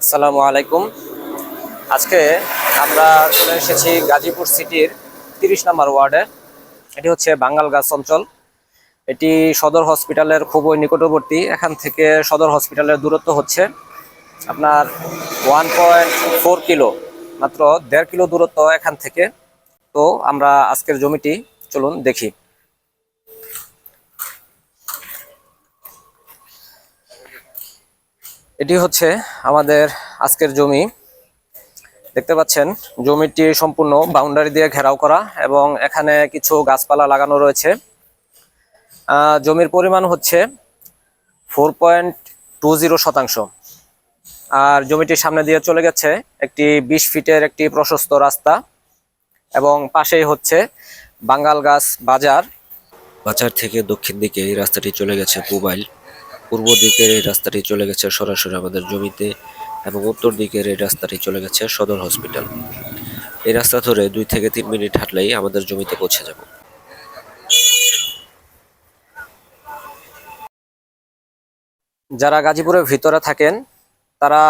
আসসালামু আলাইকুম। আজকে আমরা চলে এসেছি গাজীপুর সিটির তিরিশ নম্বর ওয়ার্ডে। এটি হচ্ছে বাঙ্গাল গাছ অঞ্চল। এটি সদর হসপিটালের খুবই নিকটবর্তী। এখান থেকে সদর হসপিটালের দূরত্ব হচ্ছে আপনার ওয়ান পয়েন্ট ফোর কিলো, মাত্র দেড় কিলো দূরত্ব এখান থেকে। তো আমরা আজকের জমিটি, চলুন দেখি। এটি হচ্ছে আমাদের আজকের জমি। দেখতে পাচ্ছেন, জমিটি সম্পূর্ণ বাউন্ডারি দিয়ে ঘেরাও করা এবং এখানে কিছু গাছপালা লাগানো রয়েছে। জমির পরিমাণ হচ্ছে ফোর পয়েন্ট টু জিরো শতাংশ। আর জমিটির সামনে দিয়ে চলে গেছে একটি বিশ ফিটের একটি প্রশস্ত রাস্তা এবং পাশেই হচ্ছে বাঙ্গাল গাছ বাজার। বাজার থেকে দক্ষিণ দিকে এই রাস্তাটি চলে গেছে পুবাইল। পূর্ব দিকের এই রাস্তাটি চলে গেছে সরাসরি আমাদের জমিতে এবং উত্তর দিকের এই রাস্তাটি চলে গেছে সদর হসপিটাল। এই রাস্তা ধরে দুই থেকে তিন মিনিট হাঁটলেই আমাদের জমিতে পৌঁছে যাব। যারা গাজীপুরের ভিতরে থাকেন, তারা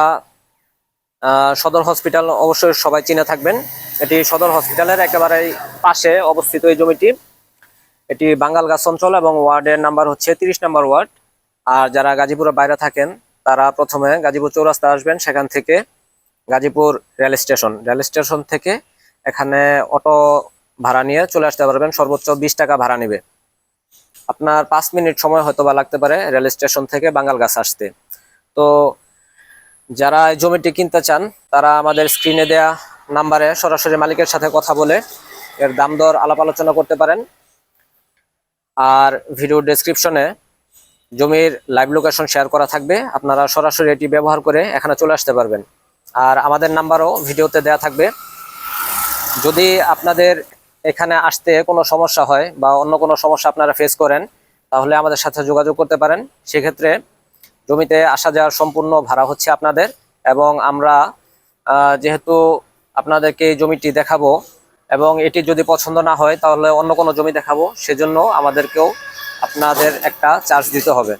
সদর হসপিটাল অবশ্যই সবাই চিনে থাকবেন। এটি সদর হসপিটালের একেবারে পাশে অবস্থিত এই জমিটি। এটি বাঙ্গাল গাছ অঞ্চল এবং ওয়ার্ডের নাম্বার হচ্ছে তিরিশ নাম্বার ওয়ার্ড। আর যারা গাজীপুরের বাইরে থাকেন, তারা প্রথমে গাজীপুর চৌরাস্তা আসবেন, সেখান থেকে Gazipur rail station. Rail station থেকে এখানে অটো ভাড়া নিয়ে চলে আসতে পারবেন, সর্বোচ্চ বিশ টাকা ভাড়া নেবে। আপনার পাঁচ মিনিট সময় হয়তো বা লাগতে পারে রেল স্টেশন থেকে বাঙ্গাল গাছ আসতে। তো যারা এই জমিটি কিনতে চান, তারা আমাদের স্ক্রিনে দেয়া নাম্বারে সরাসরি মালিকের সাথে কথা বলে এর দাম দর আলাপ আলোচনা করতে পারেন। আর ভিডিও ডেসক্রিপশনে জমির লাইভ লোকেশন শেয়ার করা থাকবে। আপনারা সরাসরি এটি ব্যবহার করে এখানে চলে আসতে পারবেন। আর আমাদের নাম্বারও ভিডিওতে দেয়া থাকবে। যদি আপনাদের এখানে আসতে কোনো সমস্যা হয় বা অন্য কোনো সমস্যা আপনারা ফেস করেন, তাহলে আমাদের সাথে যোগাযোগ করতে পারেন। সেক্ষেত্রে জমিতে আসা যাওয়ার সম্পূর্ণ ভাড়া হচ্ছে আপনাদের এবং আমরা যেহেতু আপনাদেরকে জমিটি দেখাবো এবং এটি যদি পছন্দ না হয়, তাহলে অন্য কোনো জমি দেখাবো। সেজন্য আমাদেরকেও আপনাদের একটা চার্জ দিতে হবে।